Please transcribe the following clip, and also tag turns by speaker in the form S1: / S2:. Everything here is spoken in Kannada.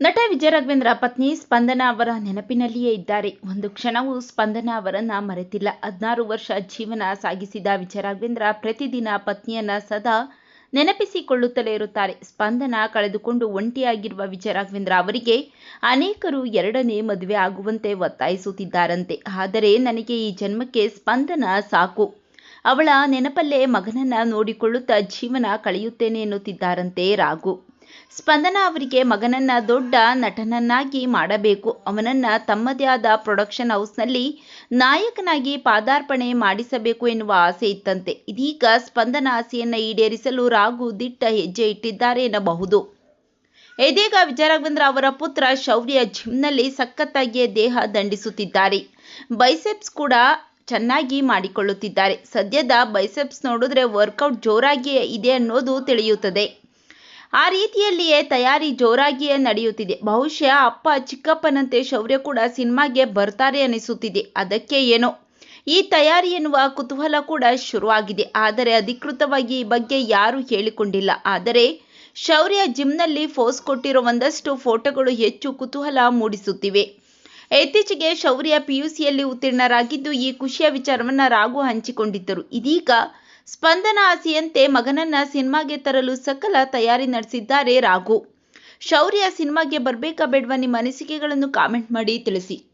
S1: ನಟ ವಿಜಯ ರಾಘವೇಂದ್ರ ಪತ್ನಿ ಸ್ಪಂದನ ಅವರ ನೆನಪಿನಲ್ಲಿಯೇ ಇದ್ದಾರೆ. ಒಂದು ಕ್ಷಣವೂ ಸ್ಪಂದನ ಅವರನ್ನ ಮರೆತಿಲ್ಲ. ಹದಿನಾರು ವರ್ಷ ಜೀವನ ಸಾಗಿಸಿದ ವಿಜಯ ರಾಘವೇಂದ್ರ ಪ್ರತಿದಿನ ಪತ್ನಿಯನ್ನ ಸದಾ ನೆನಪಿಸಿಕೊಳ್ಳುತ್ತಲೇ ಇರುತ್ತಾರೆ. ಸ್ಪಂದನ ಕಳೆದುಕೊಂಡು ಒಂಟಿಯಾಗಿರುವ ವಿಜಯ ರಾಘವೇಂದ್ರ ಅವರಿಗೆ ಅನೇಕರು ಎರಡನೇ ಮದುವೆ ಆಗುವಂತೆ ಒತ್ತಾಯಿಸುತ್ತಿದ್ದಾರಂತೆ. ಆದರೆ ನನಗೆ ಈ ಜನ್ಮಕ್ಕೆ ಸ್ಪಂದನ ಸಾಕು. ಅವಳ ನೆನಪಲ್ಲೇ ಮಗನನ್ನ ನೋಡಿಕೊಳ್ಳುತ್ತಾ ಜೀವನ ಕಳೆಯುತ್ತೇನೆ ಎನ್ನುತ್ತಿದ್ದಾರಂತೆ ರಾಘು. ಸ್ಪಂದನ ಅವರಿಗೆ ಮಗನನ್ನ ದೊಡ್ಡ ನಟನನ್ನಾಗಿ ಮಾಡಬೇಕು. ಅವನನ್ನ ತಮ್ಮದೇ ಆದ ಪ್ರೊಡಕ್ಷನ್ ಹೌಸ್ನಲ್ಲಿ ನಾಯಕನಾಗಿ ಪಾದಾರ್ಪಣೆ ಮಾಡಿಸಬೇಕು ಎನ್ನುವ ಆಸೆ ಇತ್ತಂತೆ. ಇದೀಗ ಸ್ಪಂದನ ಆಸೆಯನ್ನ ಈಡೇರಿಸಲು ರಾಘು ದಿಟ್ಟ ಹೆಜ್ಜೆ ಇಟ್ಟಿದ್ದಾರೆ ಎನ್ನಬಹುದು. ಇದೀಗ ವಿಜಯರಾಘವೇಂದ್ರ ಅವರ ಪುತ್ರ ಶೌರ್ಯ ಜಿಮ್ನಲ್ಲಿ ಸಖತ್ತಾಗಿಯೇ ದೇಹ ದಂಡಿಸುತ್ತಿದ್ದಾರೆ. ಬೈಸೆಪ್ಸ್ ಕೂಡ ಚೆನ್ನಾಗಿ ಮಾಡಿಕೊಳ್ಳುತ್ತಿದ್ದಾರೆ. ಸದ್ಯದ ಬೈಸೆಪ್ಸ್ ನೋಡಿದ್ರೆ ವರ್ಕೌಟ್ ಜೋರಾಗಿಯೇ ಇದೆ ಅನ್ನೋದು ತಿಳಿಯುತ್ತದೆ. ಆ ರೀತಿಯಲ್ಲಿಯೇ ತಯಾರಿ ಜೋರಾಗಿಯೇ ನಡೆಯುತ್ತಿದೆ. ಬಹುಶಃ ಅಪ್ಪ ಚಿಕ್ಕಪ್ಪನಂತೆ ಶೌರ್ಯ ಕೂಡ ಸಿನಿಮಾಗೆ ಬರ್ತಾರೆ ಅನಿಸುತ್ತಿದೆ. ಅದಕ್ಕೆ ಏನೋ. ಈ ತಯಾರಿ ಎನ್ನುವ ಕುತೂಹಲ ಕೂಡ ಶುರುವಾಗಿದೆ. ಆದರೆ ಅಧಿಕೃತವಾಗಿ ಈ ಬಗ್ಗೆ ಯಾರೂ ಹೇಳಿಕೊಂಡಿಲ್ಲ. ಆದರೆ ಶೌರ್ಯ ಜಿಮ್ನಲ್ಲಿ ಫೋಸ್ ಕೊಟ್ಟಿರೋ ಒಂದಷ್ಟು ಫೋಟೋಗಳು ಹೆಚ್ಚು ಕುತೂಹಲ ಮೂಡಿಸುತ್ತಿವೆ. ಇತ್ತೀಚೆಗೆ ಶೌರ್ಯ ಪಿಯುಸಿಯಲ್ಲಿ ಉತ್ತೀರ್ಣರಾಗಿದ್ದು ಈ ಖುಷಿಯ ವಿಚಾರವನ್ನ ರಾಘು ಹಂಚಿಕೊಂಡಿದ್ದರು. ಇದೀಗ ಸ್ಪಂದನ ಆಸೆಯಂತೆ ಮಗನನ್ನ ಸಿನಿಮಾಗೆ ತರಲು ಸಕಲ ತಯಾರಿ ನಡೆಸಿದ್ದಾರೆ ರಾಘು. ಶೌರ್ಯ ಸಿನಿಮಾಗೆ ಬರಬೇಕಾ ಬೇಡ್ವಾ ನಿಮ್ಮ ಅನಿಸಿಕೆಗಳನ್ನು ಕಾಮೆಂಟ್ ಮಾಡಿ ತಿಳಿಸಿ.